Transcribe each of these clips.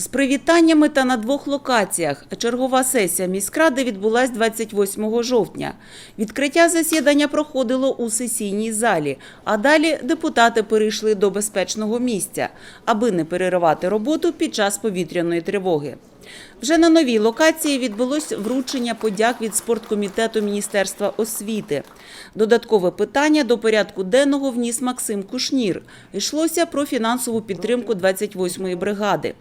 З привітаннями та на двох локаціях. Чергова сесія міськради відбулась 28 жовтня. Відкриття засідання проходило у сесійній залі, а далі депутати перейшли до безпечного місця, аби не переривати роботу під час повітряної тривоги. Вже на новій локації відбулось вручення подяк від спорткомітету Міністерства освіти. Додаткове питання до порядку денного вніс Максим Кушнір. Йшлося про фінансову підтримку 28-ї бригади.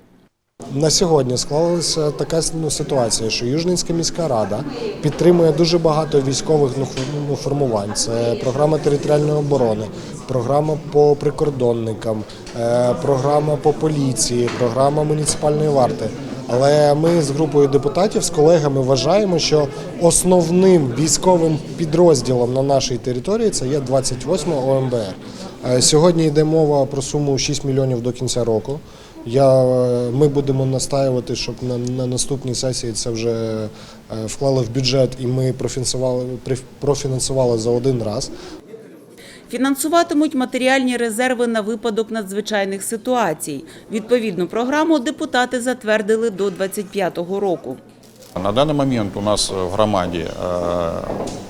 На сьогодні склалася така ну, ситуація, що Южненська міська рада підтримує дуже багато військових ну, ну, формувань. Це програма територіальної оборони, програма по прикордонникам, е, програма по поліції, програма муніципальної варти. Але ми з групою депутатів, з колегами вважаємо, що основним військовим підрозділом на нашій території це є 28 ОМБР. Е, Сьогодні йде мова про суму 6 мільйонів до кінця року. Я, е, ми будемо настаювати, щоб на, на наступній сесії це вже е, вклали в бюджет і ми профінансували, профінансували за один раз. Фінансуватимуть матеріальні резерви на випадок надзвичайних ситуацій. Відповідну програму депутати затвердили до 25-го року. На данный момент у нас в громаді е,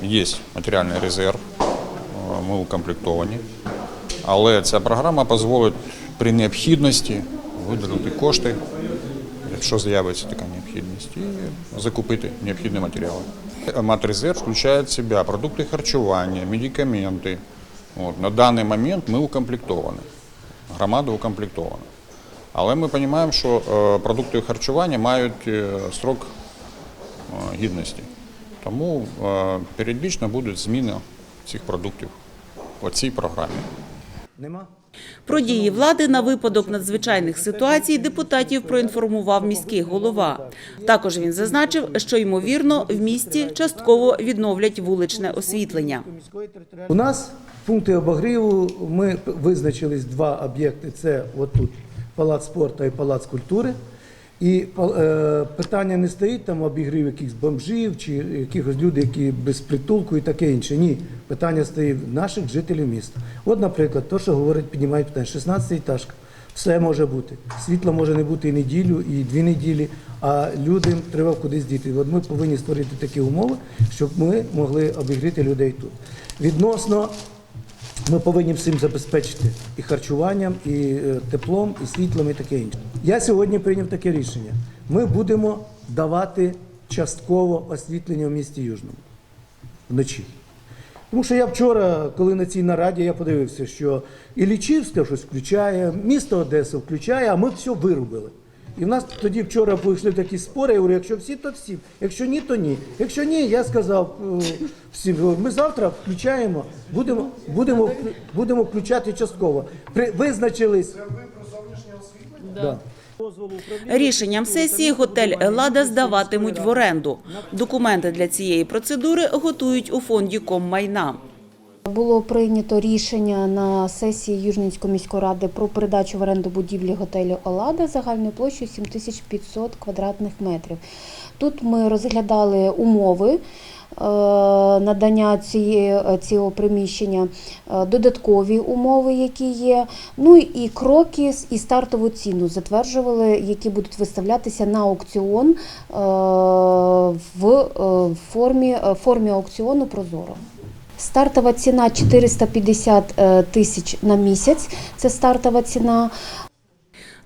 є матеріальний резерв, ми укомплектовані. Але ця програма дозволить при необхідності виділити кошти, якщо з'явиться така необхідність, і закупити необхідні матеріали. Матрезерв включає в себе продукти харчування, медикаменти. От, на даний момент ми укомплектовані. Громада укомплектована. Але ми розуміємо, що е, продукти харчування мають е, строк е, гідності. Тому періодично будуть зміни цих продуктів по цій програмі. Нема? Про дії влади на випадок надзвичайних ситуацій депутатів проінформував міський голова. Також він зазначив, що ймовірно в місті частково відновлять вуличне освітлення. У нас пункти обогріву, ми визначились два об'єкти. Це отут палац спорту і палац культури. І е, питання не стоїть там обігрів якихось бомжів чи якихось людей, які без притулку і таке інше. Ні, питання стоїть наших жителів міста. От, наприклад, то, що говорить, піднімають питання, 16 етажка. Все може бути. Світла може не бути і неділю, і дві неділі, а людям треба кудись діти. От ми повинні створити такі умови, щоб ми могли обігріти людей тут. Відносно ми повинні всім забезпечити і харчуванням, і е, теплом, і світлом, і таке інше. Я сьогодні прийняв таке рішення. Ми будемо давати частково освітлення в місті Южному вночі. Тому що я вчора, коли на цій нараді, я подивився, що і Лічівська щось включає, місто Одеса включає, а ми все вирубили. І в нас тоді вчора вийшли такі спори, я говорю, якщо всі, то всі. Якщо ні, то ні. Якщо ні, я сказав е, всім, ми завтра включаємо, будемо, будемо, будемо включати частково. При, визначились. Да. Рішенням сесії готель Елада здаватимуть в оренду. Документи для цієї процедури готують у фонді коммайна. Було прийнято рішення на сесії Южненської міської ради про передачу в оренду будівлі готелю Олада загальною площею 7500 квадратних метрів. Тут ми розглядали умови надання цієї, цього приміщення, е, додаткові умови, які є, ну і кроки і стартову ціну затверджували, які будуть виставлятися на аукціон е, в е, формі, е, формі аукціону Прозоро. Стартова ціна 450 е, тисяч на місяць. Це стартова ціна.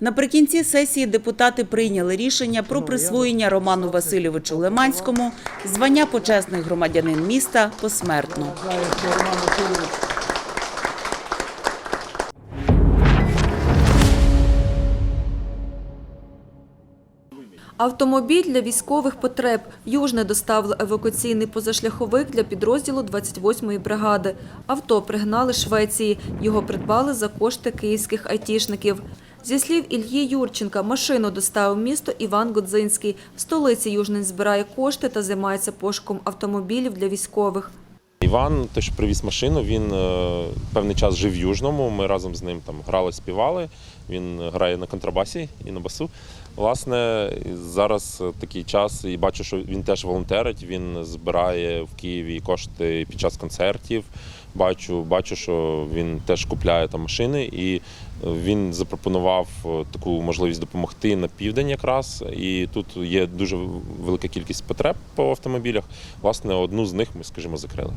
Наприкінці сесії депутати прийняли рішення про присвоєння Роману Васильовичу Лиманському звання почесний громадянин міста посмертно. Автомобіль для військових потреб. Южне доставило евакуаційний позашляховик для підрозділу 28-ї бригади. Авто пригнали Швеції. Його придбали за кошти київських айтішників. Зі слів Ільї Юрченка, машину доставив місто Іван Годзинський. В столиці Южний збирає кошти та займається пошуком автомобілів для військових. Іван, те, що привіз машину, він е, певний час жив в Южному. Ми разом з ним там грали, співали. Він грає на контрабасі і на басу. Власне, зараз такий час, і бачу, що він теж волонтерить. Він збирає в Києві кошти під час концертів. Бачу, бачу, що він теж купляє там машини, і він запропонував е, таку можливість допомогти на південь якраз. І тут є дуже велика кількість потреб по автомобілях. Власне, одну з них ми, скажімо, закрили.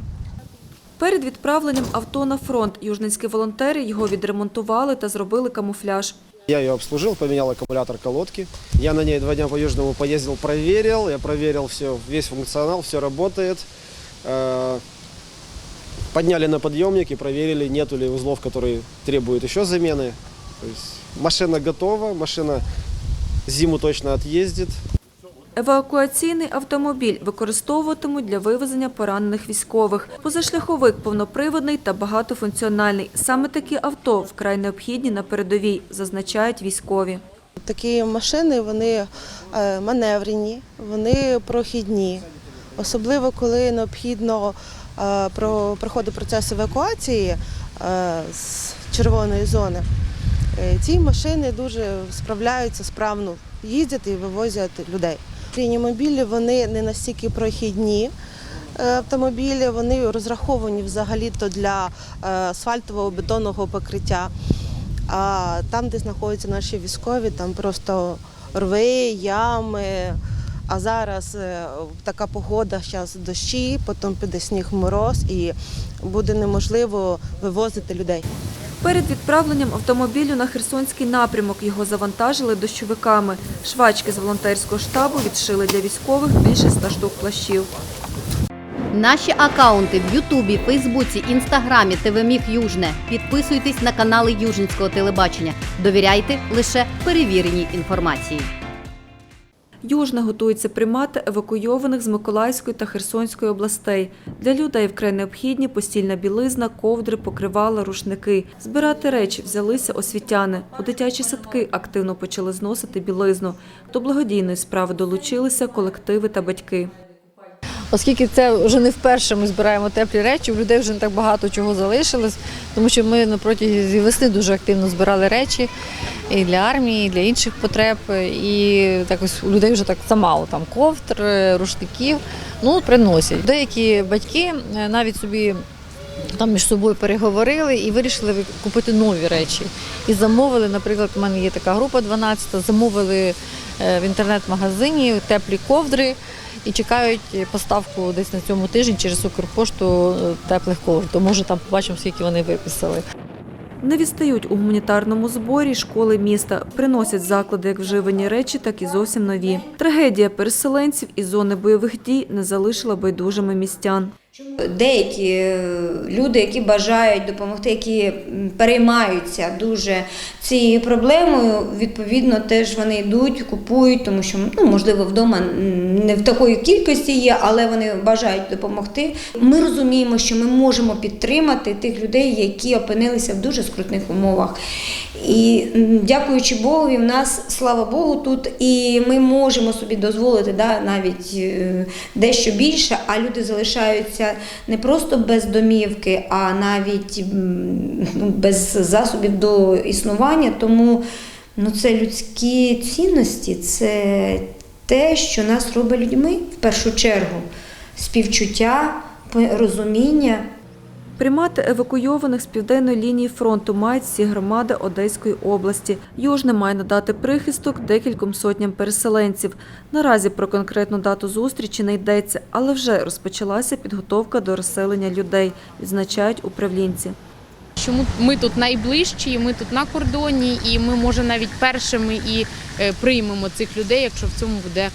Перед відправленням авто на фронт южненські волонтери його відремонтували та зробили камуфляж. Я ее обслужил, поменял аккумулятор колодки. Я на ней два дня по Южному поездил, проверил. Я проверил все, весь функционал, все работает. Э, Подняли на подъемник и проверили, нету ли узлов, которые требуют еще замены. То есть машина готова, машина зиму точно отъездит. Евакуаційний автомобіль використовуватимуть для вивезення поранених військових. Позашляховик повноприводний та багатофункціональний. Саме такі авто вкрай необхідні на передовій, зазначають військові. Такі машини вони е, маневрені, вони прохідні, особливо коли необхідно е, про- проходить процес евакуації е, з червоної зони. Ці машини дуже справляються справно, їздять і вивозять людей. Реанімобілі вони не настільки прохідні. е, Автомобілі вони розраховані взагалі-то для е, асфальтового бетонного покриття. А там, де знаходяться наші військові, там просто рви, ями. А зараз е, така погода, зараз дощі, потім піде сніг мороз і буде неможливо вивозити людей. Перед відправленням автомобілю на Херсонський напрямок його завантажили дощовиками. Швачки з волонтерського штабу відшили для військових більше ста штук плащів. Наші акаунти в Ютубі, Фейсбуці, Інстаграмі, ТВ Южне. Підписуйтесь на канали Южинського телебачення. Довіряйте лише перевіреній інформації. Южне готується приймати евакуйованих з Миколаївської та Херсонської областей. Для людей вкрай необхідні постільна білизна, ковдри, покривала, рушники. Збирати речі взялися освітяни. У дитячі садки активно почали зносити білизну. До благодійної справи долучилися колективи та батьки. Оскільки це вже не вперше ми збираємо теплі речі, у людей вже не так багато чого залишилось, тому що ми на протязі весни дуже активно збирали речі і для армії, і для інших потреб. І так ось у людей вже так замало там ковдр, рушників. Ну, приносять. Деякі батьки е, навіть собі там між собою переговорили і вирішили купити нові речі. І замовили, наприклад, у мене є така група 12, замовили е, в інтернет-магазині теплі ковдри і чекають поставку десь на цьому тижні через Укрпошту е, теплих ковдр. То може там побачимо, скільки вони виписали. Не відстають у гуманітарному зборі школи міста. Приносять заклади як вживані речі, так і зовсім нові. Трагедія переселенців із зони бойових дій не залишила байдужими містян. Деякі е, люди, які бажають допомогти, які переймаються дуже цією проблемою, відповідно, теж вони йдуть, купують, тому що ну, можливо вдома не в такої кількості є, але вони бажають допомогти. Ми розуміємо, що ми можемо підтримати тих людей, які опинилися в дуже скрутних умовах. І дякуючи Богові, в нас, слава Богу, тут і ми можемо собі дозволити да, навіть е, дещо більше, а люди залишаються не просто без домівки, а навіть ну, без засобів до існування. Тому ну, це людські цінності, це те, що нас робить людьми в першу чергу. Співчуття, розуміння. Приймати евакуйованих з південної лінії фронту мають всі громади Одеської області. Южне має надати прихисток декільком сотням переселенців. Наразі про конкретну дату зустрічі не йдеться, але вже розпочалася підготовка до розселення людей, відзначають управлінці. Чому ми тут найближчі, ми тут на кордоні, і ми може навіть першими і е, приймемо цих людей, якщо в цьому буде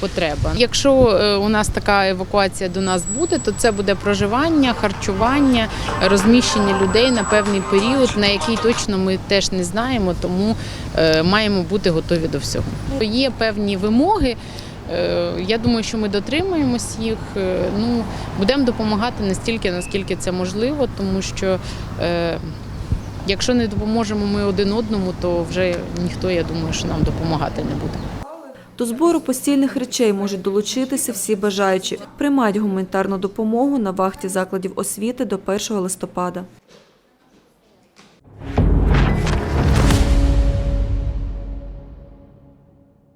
потреба. Якщо е, у нас така евакуація до нас буде, то це буде проживання, харчування, розміщення людей на певний період, на який точно ми теж не знаємо, тому е, маємо бути готові до всього. Є певні вимоги. Е, Я думаю, що ми дотримаємось їх. Ну, будемо допомагати настільки, наскільки це можливо, тому що е, якщо не допоможемо ми один одному, то вже ніхто, я думаю, що нам допомагати не буде. До збору постільних речей можуть долучитися всі бажаючі. Приймають гуманітарну допомогу на вахті закладів освіти до 1 листопада.